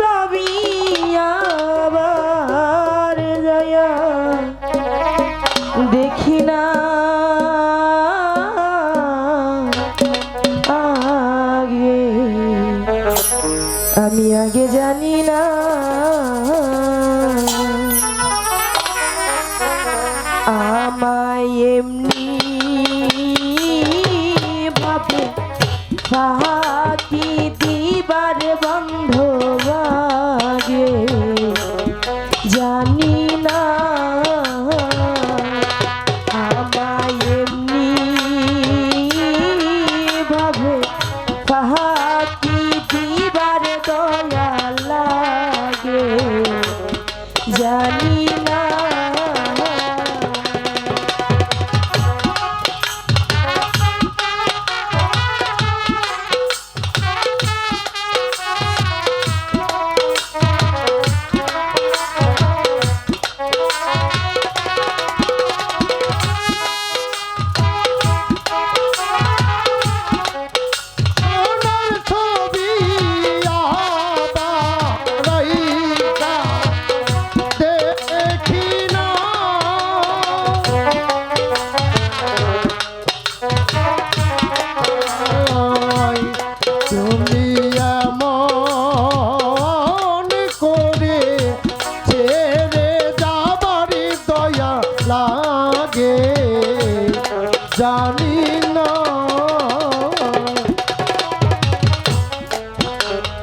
তবি আবার দেখি না। আগে, আমি আগে জানি না। আমায় এমনি ভাবে সাহাতি দিবার বন্ধ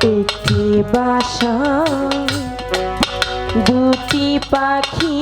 একটি বাসা দুটি পাখি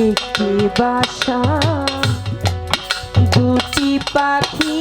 একটি বাসা দুটি পাখি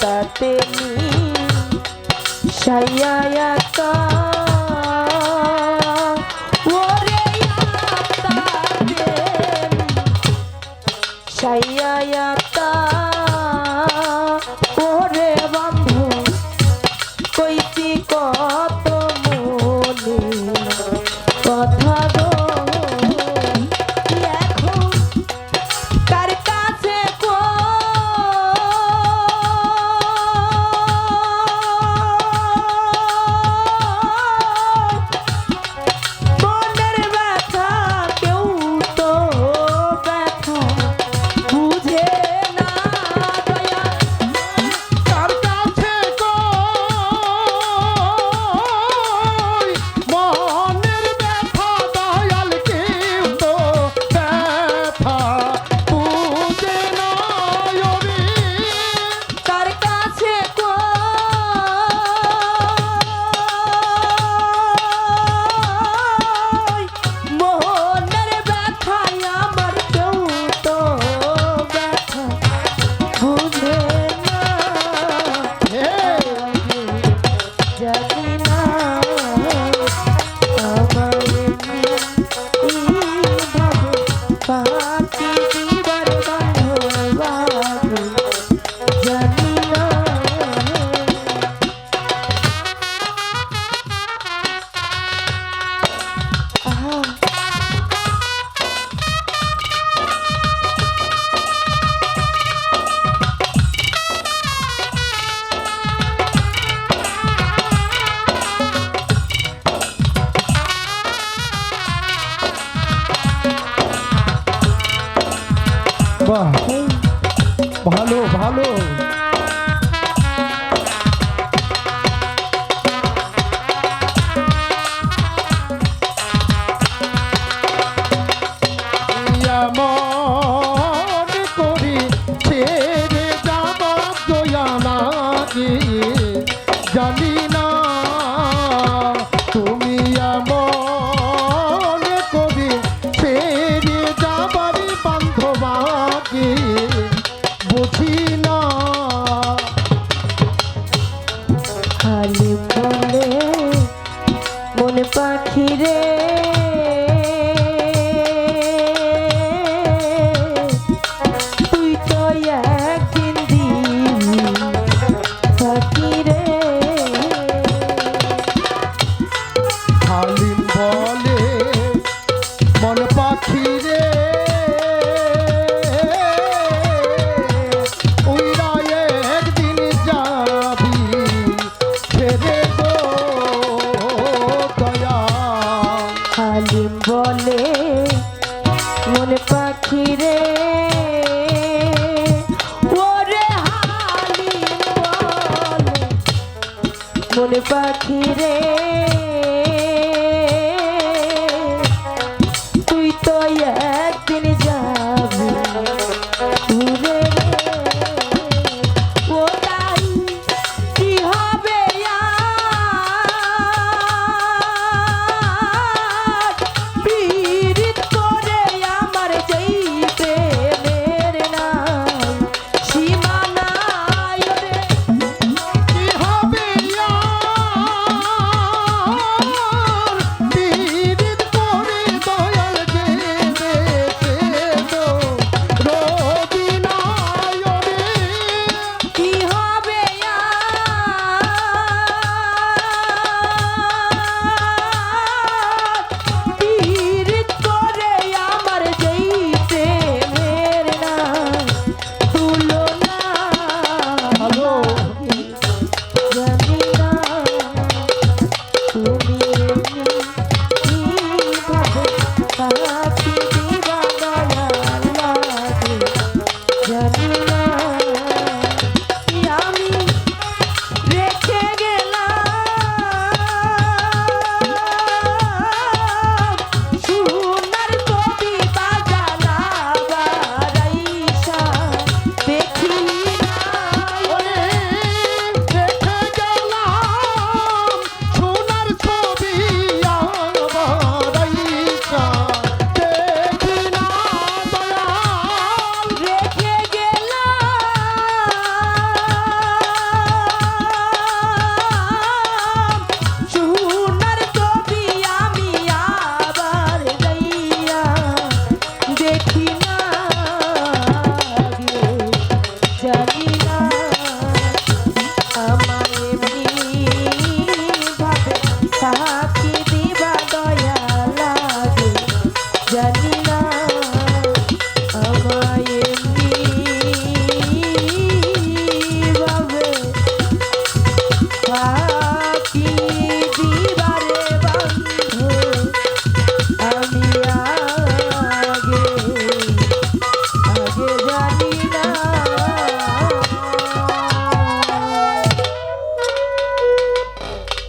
তাতে সাইয়া yeah. একদিন যায়।